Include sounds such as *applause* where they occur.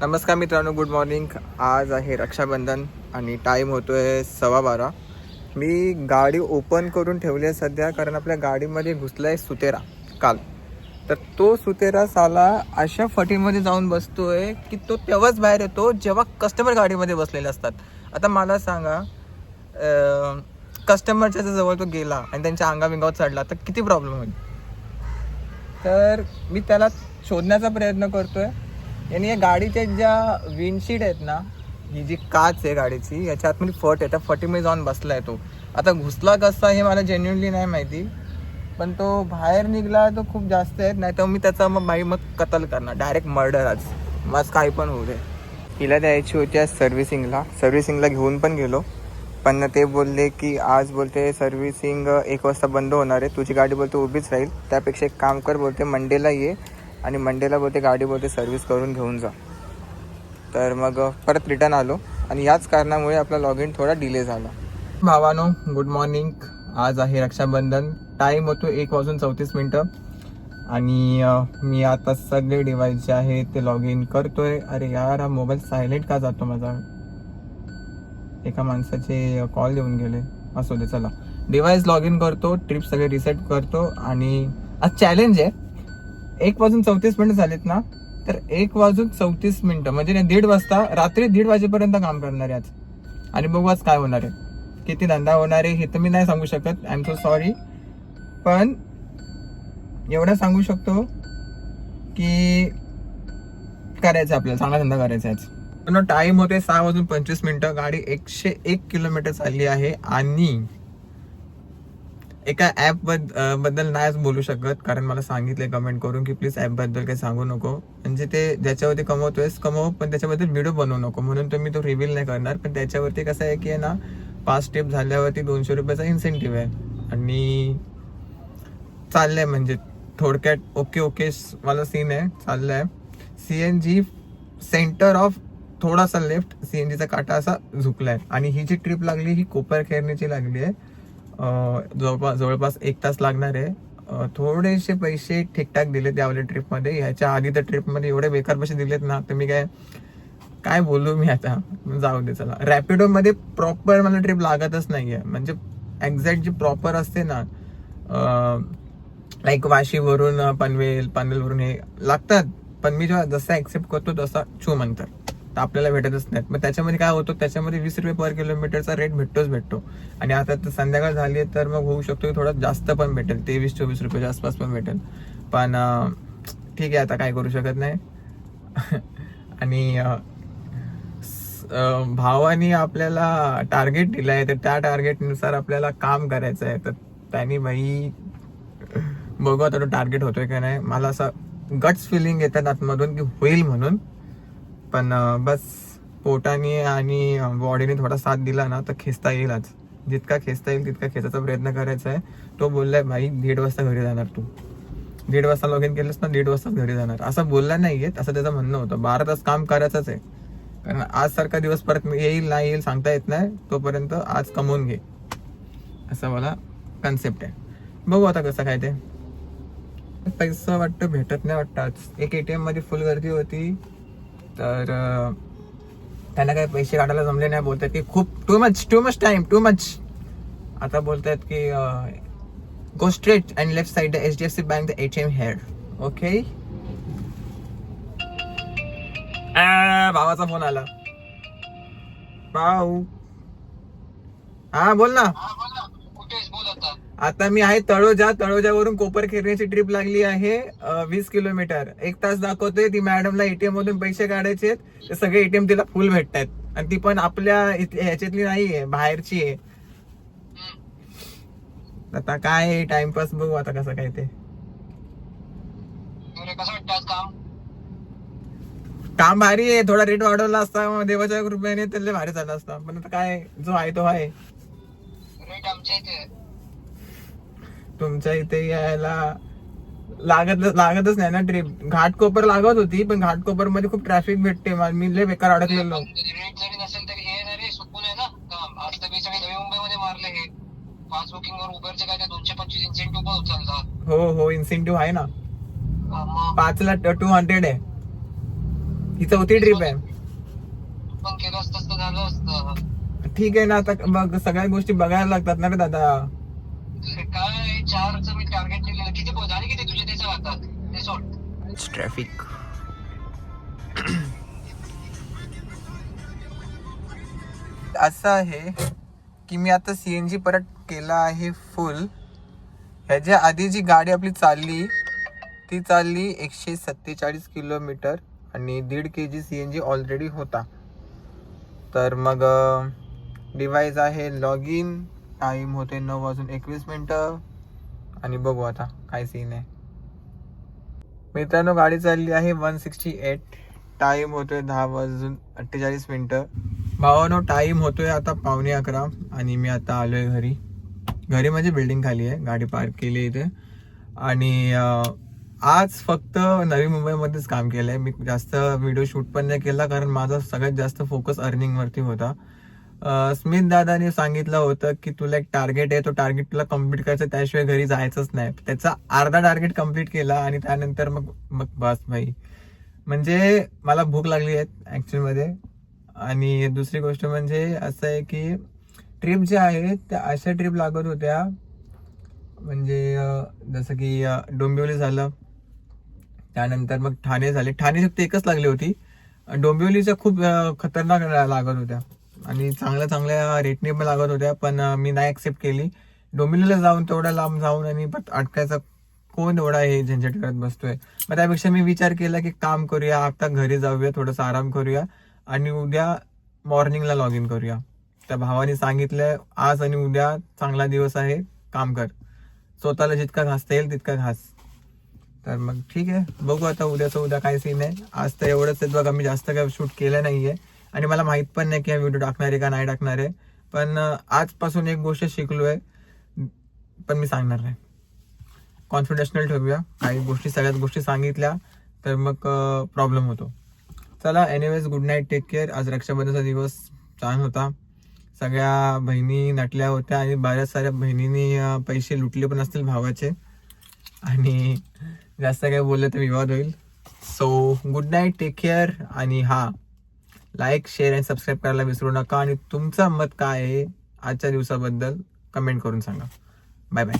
नमस्कार मित्रांनो good morning आज आहे रक्षाबंधन आणि टाईम होतो आहे सव्वा बारा. मी गाडी ओपन करून ठेवली आहे सध्या कारण आपल्या गाडीमध्ये घुसला आहे सुतेरा काल. तर तो सुतेरा साला अशा फटीमध्ये जाऊन बसतोय की तो तेव्हाच बाहेर येतो जेव्हा कस्टमर गाडीमध्ये बसलेले असतात. आता मला सांगा कस्टमरच्या जवळ तो गेला आणि त्यांच्या अंगाबिंगावर चढला तर किती प्रॉब्लेम होईल? तर मी त्याला शोधण्याचा प्रयत्न करतोय. आणि या गाडीच्या ज्या विंडशीट आहेत ना ही जी काच आहे गाडीची याच्या आतमध्ये फट आहे. त्या फटीमध्ये जाऊन बसलाय तो. आता घुसला कसा हे मला जेन्युनली नाही माहिती पण तो बाहेर निघला तो खूप जास्त आहे. नाही तर मी त्याचा मग बाई मग कतल करणार. डायरेक्ट मर्डर आज. मग काही पण होऊ दे. हिला द्यायची होती आज सर्व्हिसिंगला सर्व्हिसिंगला घेऊन पण गेलो. पण ते बोलले की आज बोलते सर्व्हिसिंग एक वाजता बंद होणार आहे. तुझी गाडी बोलते उभीच राहील. त्यापेक्षा एक काम कर बोलते मंडेला ये. आणि मंडेला बोलते गाडी बोलते सर्व्हिस करून घेऊन जा. तर मग परत रिटर्न आलो. आणि याच कारणामुळे आपला लॉग इन थोडा डिले झाला. भावानो गुड मॉर्निंग आज आहे रक्षाबंधन. टाईम होतो एक वाजून चौतीस मिनटं. आणि मी आता सगळे डिवाईस जे आहे ते लॉग इन करतोय. अरे यार हा मोबाईल सायलेंट का जातो माझा? एका माणसाचे कॉल येऊन गेले. असू दे चला. डिवाईस लॉग इन करतो ट्रिप सगळे रिसेट करतो. आणि आज चॅलेंज आहे. एक वाजून चौतीस मिनिटं झालेत ना तर एक वाजून चौतीस मिनिटं म्हणजे दीड वाजता रात्री दीड वाजेपर्यंत काम करणार आहे आज आणि बघू आज काय होणार आहे. किती धंदा होणार आहे हे तर मी नाही सांगू शकत. आय एम सो सॉरी पण एवढं सांगू शकतो की करायचं आपल्याला चांगला धंदा करायचा आहे. आज टाइम होते सहा वाजून पंचवीस मिनिटं गाडी एकशे एक किलोमीटर चालली आहे आणि एका ॲप बदबद्दल नाहीच बोलू शकत. कारण मला सांगितले कमेंट करून की प्लीज ॲपबद्दल काही सांगू नको. म्हणजे ते ज्याच्यावरती कमवतोयस कमव पण त्याच्याबद्दल व्हिडिओ बनवू नको. म्हणून तर मी तो रिव्हील नाही करणार. पण त्याच्यावरती कसं आहे की आहे ना पाच स्टेप झाल्यावरती दोनशे रुपयाचा इन्सेंटिव्ह आहे. आणि चाललंय म्हणजे थोडक्यात ओके ओके मला सीन आहे. चाललंय. C N G centre off थोडासा लेफ्ट सी एन जीचा काटा असा झुकलाय. आणि ही जी ट्रिप लागली ही कोपर खेरणीची लागली आहे. जवळपास जवळपास एक तास लागणार आहे. थोडेसे पैसे ठीकठाक दिले त्यावेळी ट्रिपमध्ये ह्याच्या आधी तर ट्रिपमध्ये एवढे बेकार पैसे दिलेत ना तर मी काय काय बोलू मी आता? जाऊ दे चला. रॅपिडोमध्ये प्रॉपर मला ट्रिप लागतच नाही आहे म्हणजे एक्झॅक्ट जी प्रॉपर असते ना लाईक वाशीवरून पनवेल पनवेलवरून हे लागतात. पण मी जेव्हा जसा ॲक्सेप्ट करतो तसा छू म्हणतात. तर आपल्याला भेटतच नाहीत. मग त्याच्यामध्ये काय होतं? त्याच्यामध्ये वीस रुपये पर किलोमीटरचा रेट भेटतोच भेटतो. आणि आता तर संध्याकाळ झाली आहे तर मग होऊ शकतो की थोडा जास्त पण भेटेल. तेवीस चोवीस रुपयाच्या आसपास पण भेटेल. पण ठीक आहे आता काय करू शकत नाही. *laughs* आणि भावानी आपल्याला टार्गेट दिलं आहे तर त्या टार्गेटनुसार आपल्याला काम करायचं आहे. तर त्यांनी बाई बघू आता तो टार्गेट होतोय का नाही. मला असं गट्स फिलिंग येतात आतमधून की होईल म्हणून. पण बस पोटाने आणि बॉडीने थोडा साथ दिला ना तर खेचता येईल आज. जितका खेचता येईल तितका खेचायचा प्रयत्न करायचा आहे. तो बोललाय भाई दीड वाजता घरी जाणार तू. दीड वाजता लॉग इन केलंस ना दीड वाजताच घरी जाणार. असं बोलला नाहीये असं त्याचं म्हणणं होतं. बारा तास काम करायचंच आहे. कारण आज सारखा दिवस परत येईल नाही येईल सांगता येत नाही. तोपर्यंत आज कमवून घे. असं मला कन्सेप्ट आहे. बघू आता कसं काय ते. पैसा वाटतं भेटत नाही वाटतं आज. एक एटीएममध्ये फुल गर्दी होती. तर त्यांना काही पैसे काढायला जमले नाही बोलतात की खूप too much too much time too much आता बोलतात की go straight and left side H D F C bank the ATM head okay भावाचा फोन आला. भाऊ. हा बोल ना. बोल आता मी आहे तळोजा. तळोजावरून कोपर खेरण्याची ट्रिप लागली आहे वीस किलोमीटर एक तास दाखवतोय ती मॅडमला एटीएम मधून पैसे काढायचे ते सगळे एटीएम तिला फुल भेटतायत. आणि ती पण आपल्या ह्याच्यातली नाहीये बाहेरची आहे. आता काय टाइमपास बघू आता कसं काय ते. काम? भारी आहे. थोडा रेट वाढवला असता. देवाच्या कृपेने त्याला भारी झाला असता. पण आता काय जो आहे तो आहे. तुमच्या इथे यायला लागत लागतच नाही ना ट्रिप घाटकोपर लागत होती पण घाटकोपरमध्ये खूप ट्रॅफिक भेटते. मला- मी लय बेकार अडकलेलो हे हे. पाच इन्सेंटिव्ह हो हो आहे ना. मग? पाचला टू हंड्रेड आहे. ही चौथी ट्रिप आहे. ठीक आहे ना आता बघ सगळ्या गोष्टी बघायला लागतात ना रे दादा. काय चारचं मी टार्गेट दिलेलं किती पोहोच आणि किती तुझे त्याच्या हातात ते सोड. ट्रॅफिक असं आहे की मी आता सी एन जी परत केला आहे फुल ह्याच्या आधी जी गाडी आपली चालली ती चालली एकशे सत्तेचाळीस किलोमीटर आणि दीड K G C N G already होता. तर मग डिवाईस आहे लॉग इन टाईम होते नऊ वाजून एकवीस मिनटं. आणि बघू आता काय सीन आहे. मित्रांनो गाडी चालली आहे वन सिक्स्टी एट टाईम होतोय दहा वाजून अठ्ठेचाळीस मिनटं. भावानो टाईम होतोय आता पावणे अकरा आणि मी आता आलोय घरी. घरी माझी बिल्डिंग खाली आहे गाडी पार्क केली इथे. आणि आज फक्त नवी मुंबईमध्येच काम केलं आहे मी जास्त व्हिडिओ शूट पण नाही केला कारण माझा सगळ्यात जास्त फोकस अर्निंगवरती होता. अं, स्मित दादाने सांगितलं होतं की तुला एक टार्गेट आहे तो टार्गेट तुला कंप्लीट करायचं त्याशिवाय घरी जायचंच नाही. त्याचा अर्धा टार्गेट कंप्लीट केला आणि त्यानंतर मग मग बस भाई. म्हणजे मला भूक लागली आहे ॲक्च्युअलमध्ये आणि दुसरी गोष्ट म्हणजे असं आहे की ट्रिप ज्या आहेत त्या अशा ट्रिप लागत होत्या. म्हणजे जसं की डोंबिवली झालं. त्यानंतर मग ठाणे झाले. ठाणे फक्त एकच लागली होती. डोंबिवलीच्या खूप खतरनाक लागत होत्या. आणि चांगल्या चांगल्या रेटने पण लागत होत्या पण मी नाही ॲक्सेप्ट केली. डोमिनोला जाऊन तेवढ्या लांब जाऊन आणि बट अटकायचा कोण एवढा हे झंझट करत बसतोय? मग त्यापेक्षा मी विचार केला की काम करूया आता घरी जाऊया थोडासा आराम करूया आणि उद्या मॉर्निंगला लॉग इन करूया. त्या भावाने सांगितलं आज आणि उद्या चांगला दिवस आहे काम कर. स्वतःला जितका घासता येईल तितका घास. तर मग ठीक आहे बघू आता उद्याचं उद्या काय सीन आहे. आज तर एवढंच आहे बघा मी जास्त काय शूट केलं नाही आहे आणि मला माहीत पण नाही की हा व्हिडिओ टाकणार आहे का नाही टाकणार आहे. पण आजपासून एक गोष्ट शिकलो आहे पण मी सांगणार नाही. कॉन्फिडेशनल ठेवूया. काही गोष्टी सगळ्याच गोष्टी सांगितल्या तर मग प्रॉब्लेम होतो. चला anyways good night take care आज रक्षाबंधनचा दिवस छान होता. सगळ्या बहिणी नटल्या होत्या आणि बऱ्याच साऱ्या बहिणींनी पैसे लुटले पण असतील भावाचे. आणि जास्त काही बोललं तर विवाद होईल. So good night take care आणि हा लाईक शेअर आणि सबस्क्राईब करायला विसरू नका. आणि तुमचं मत काय आहे आजच्या दिवसाबद्दल कमेंट करून सांगा. Bye bye